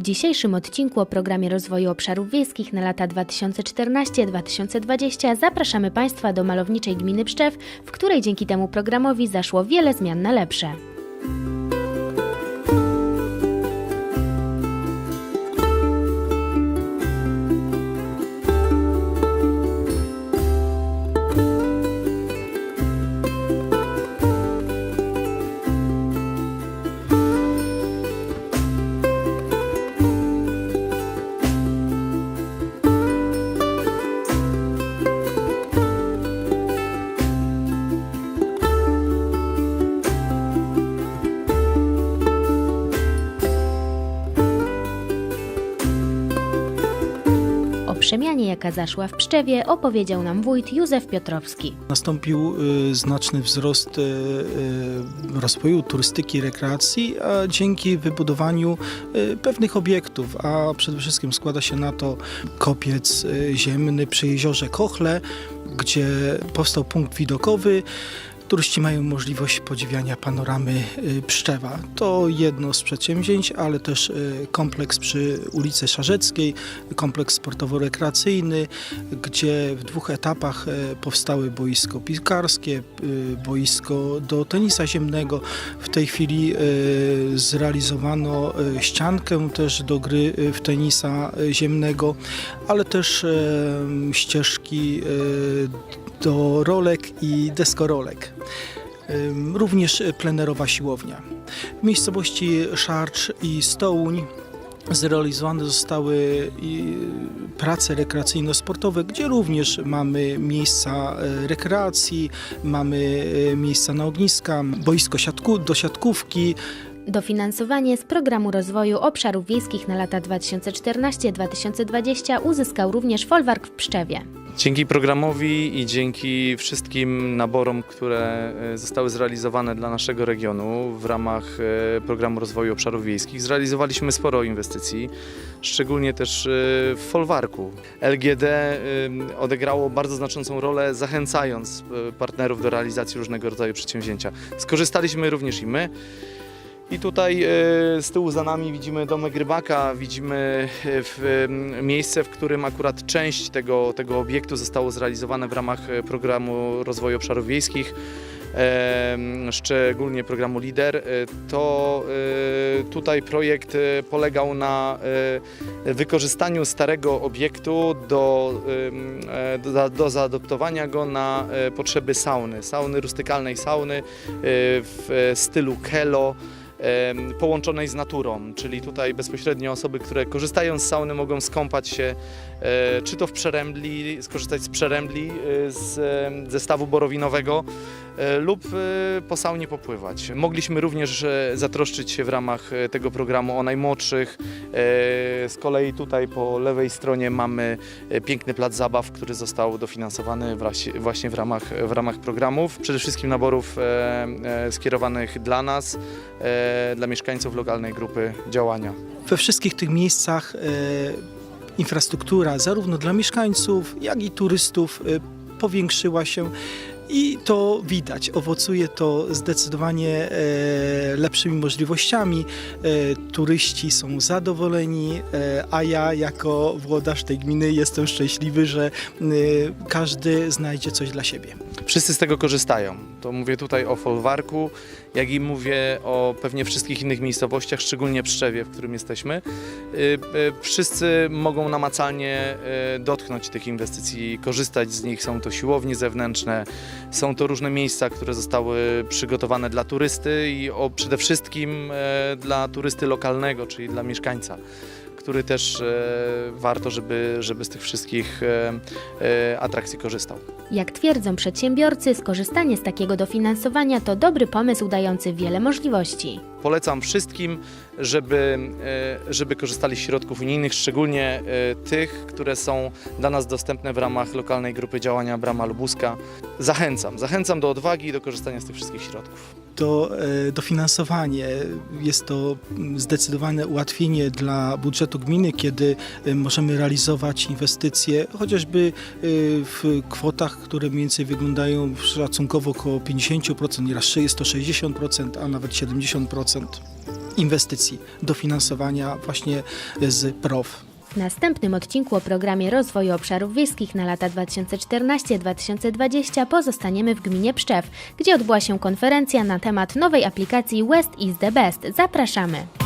W dzisiejszym odcinku o programie rozwoju obszarów wiejskich na lata 2014-2020 zapraszamy Państwa do malowniczej gminy Pszczew, w której dzięki temu programowi zaszło wiele zmian na lepsze. Przemianie, jaka zaszła w Pszczewie, opowiedział nam wójt Józef Piotrowski. Nastąpił y, znaczny wzrost y, y, rozwoju turystyki, rekreacji, a dzięki wybudowaniu pewnych obiektów, a przede wszystkim składa się na to kopiec ziemny przy jeziorze Kochle, gdzie powstał punkt widokowy. Turyści mają możliwość podziwiania panoramy y, Pszczewa. To jedno z przedsięwzięć, ale też y, kompleks przy ulicy Szarzeckiej, kompleks sportowo-rekreacyjny, gdzie w dwóch etapach e, powstały boisko piłkarskie, y, boisko do tenisa ziemnego. W tej chwili zrealizowano ściankę też do gry w tenisa ziemnego, ale też ścieżki do rolek i deskorolek. Również plenerowa siłownia. W miejscowości Szarcz i Stołuń zrealizowane zostały prace rekreacyjno-sportowe, gdzie również mamy miejsca e, rekreacji, mamy e, miejsca na ogniska, boisko siatku, do siatkówki, Dofinansowanie z Programu Rozwoju Obszarów Wiejskich na lata 2014-2020 uzyskał również folwark w Pszczewie. Dzięki programowi i dzięki wszystkim naborom, które e, zostały zrealizowane dla naszego regionu w ramach e, Programu Rozwoju Obszarów Wiejskich, zrealizowaliśmy sporo inwestycji, szczególnie też e, w folwarku. LGD odegrało bardzo znaczącą rolę, zachęcając partnerów do realizacji różnego rodzaju przedsięwzięcia. Skorzystaliśmy również i my. I tutaj e, z tyłu za nami widzimy domek rybaka, widzimy e, w, miejsce, w którym akurat część tego, tego obiektu zostało zrealizowane w ramach e, programu rozwoju obszarów wiejskich, szczególnie programu LIDER. To tutaj projekt polegał na wykorzystaniu starego obiektu do, do, do zaadoptowania go na potrzeby sauny, sauny rustykalnej sauny w stylu Kelo połączonej z naturą, czyli tutaj bezpośrednio osoby, które korzystają z sauny mogą skąpać się e, czy to w przerębli, skorzystać z przerębli e, z zestawu borowinowego lub e, po saunie popływać. Mogliśmy również e, zatroszczyć się w ramach e, tego programu o najmłodszych. E, Z kolei tutaj po lewej stronie mamy e, piękny plac zabaw, który został dofinansowany właśnie w ramach, w ramach programów. Przede wszystkim naborów e, e, skierowanych dla nas, e, dla mieszkańców lokalnej grupy działania. we wszystkich tych miejscach e, infrastruktura zarówno dla mieszkańców, jak i turystów e, powiększyła się i to widać. Owocuje to zdecydowanie e, lepszymi możliwościami. E, turyści są zadowoleni, e, a ja jako włodarz tej gminy jestem szczęśliwy, że każdy znajdzie coś dla siebie. Wszyscy z tego korzystają. To mówię tutaj o folwarku, jak i mówię o pewnie wszystkich innych miejscowościach, szczególnie Pszczewie, w którym jesteśmy. Y, y, Wszyscy mogą namacalnie y, dotknąć tych inwestycji, korzystać z nich. Są to siłownie zewnętrzne, są to różne miejsca, które zostały przygotowane dla turysty i o, przede wszystkim dla turysty lokalnego, czyli dla mieszkańca który też e, warto, żeby, żeby z tych wszystkich e, e, atrakcji korzystał. Jak twierdzą przedsiębiorcy, skorzystanie z takiego dofinansowania to dobry pomysł dający wiele możliwości. Polecam wszystkim, żeby, żeby korzystali z środków unijnych, szczególnie tych, które są dla nas dostępne w ramach lokalnej grupy działania Brama Lubuska. Zachęcam, zachęcam do odwagi i do korzystania z tych wszystkich środków. To e, dofinansowanie. Jest to zdecydowane ułatwienie dla budżetu gminy, kiedy e, możemy realizować inwestycje chociażby e, w kwotach, które mniej więcej wyglądają szacunkowo około 50%, nieraz jest to 60%, a nawet 70% inwestycji, dofinansowania właśnie z PROW. W następnym odcinku o programie rozwoju obszarów wiejskich na lata 2014-2020 pozostaniemy w gminie Pszczew, gdzie odbyła się konferencja na temat nowej aplikacji West is the Best. Zapraszamy!